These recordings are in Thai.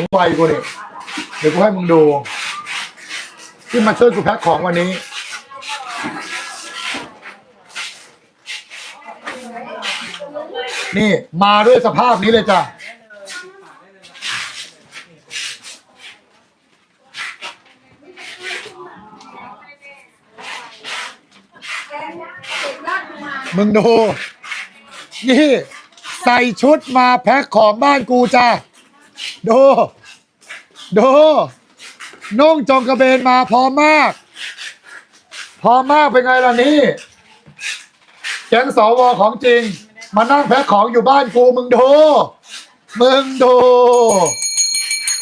ไวกูเนี่ยเดี๋ยวกูให้มึงดู ที่มาช่วยกูแพ็คของวันนี้นี่มาด้วยสภาพนี้เลยจ้ะ มึงดู นี่ ใส่ชุดมาแพ็คของบ้านกูจ้ะ ดูดูนุ่งจงกระเบนมาพร้อมมาก พร้อมมากเป็นไงล่ะนี่แก๊งสวของจริง มานั่งแพ็คของอยู่บ้านกูมึงดูมึงดู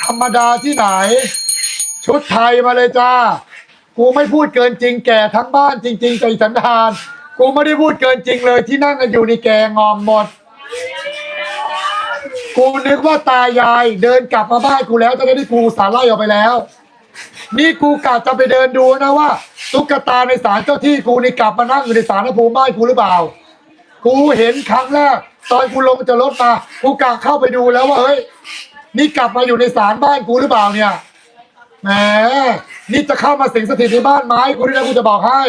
ธรรมดาที่ไหน ชุดไทยมาเลยจ้า กูไม่พูดเกินจริงแก่ทั้งบ้านจริงๆใจสันดาน กูไม่ได้พูดเกินจริงเลยที่นั่งกันอยู่ในแกงอมหมด กูนึกว่าตายายเดินกลับมาบ้านกูแล้วจะได้กูสารไล่ออกไปแล้ว นี่กูกะจะไปเดินดูนะว่าตุ๊กตาในศาลเจ้าที่กูนี่กลับมานั่งอยู่ในศาลพระภูมิบ้านกูหรือเปล่า กูเห็นครั้งแรกตอนกูลงจากรถมากูกะเข้าไปดูแล้วว่าเฮ้ยนี่กลับมาอยู่ในศาลบ้านกูหรือเปล่าเนี่ยแหมนี่จะเข้ามาสิงสถิตในบ้านไม้กูนี่นะกูจะบอกให้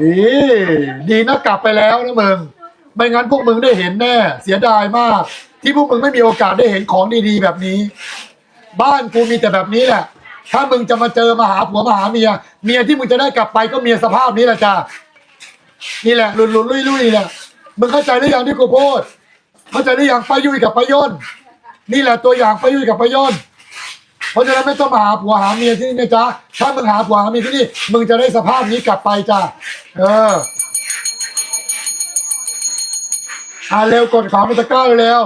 ดีดีนะกลับไปแล้วนะมึง ไม่งั้นพวกมึงได้เห็นแน่ เสียดายมาก ที่พวกมึงไม่มีโอกาสได้เห็นของดีๆ แบบนี้ บ้านกูมีแต่แบบนี้แหละ ถ้ามึงจะมาเจอมาหาผัวมาหาเมีย เมียที่มึงจะได้กลับไปก็เมียสภาพนี้แหละจ้านี่แหละหลุดหลุดลุยลุยๆนี่แหละมึงเข้าใจหรือยังที่กูพูดเข้าใจหรือยังป้ายุ้ยกับป้าย่นนี่แหละตัวอย่างป้ายุ้ยกับป้าย่นเพราะฉะนั้นไม่ต้องมาหาผัวหาเมียที่นี่นะจ๊ะถ้ามึงหาผัวหาเมียที่นี่ มึงจะได้สภาพนี้กลับไปจ้าเออ อ่าเร็วกดของมันตะกร้าเร็ว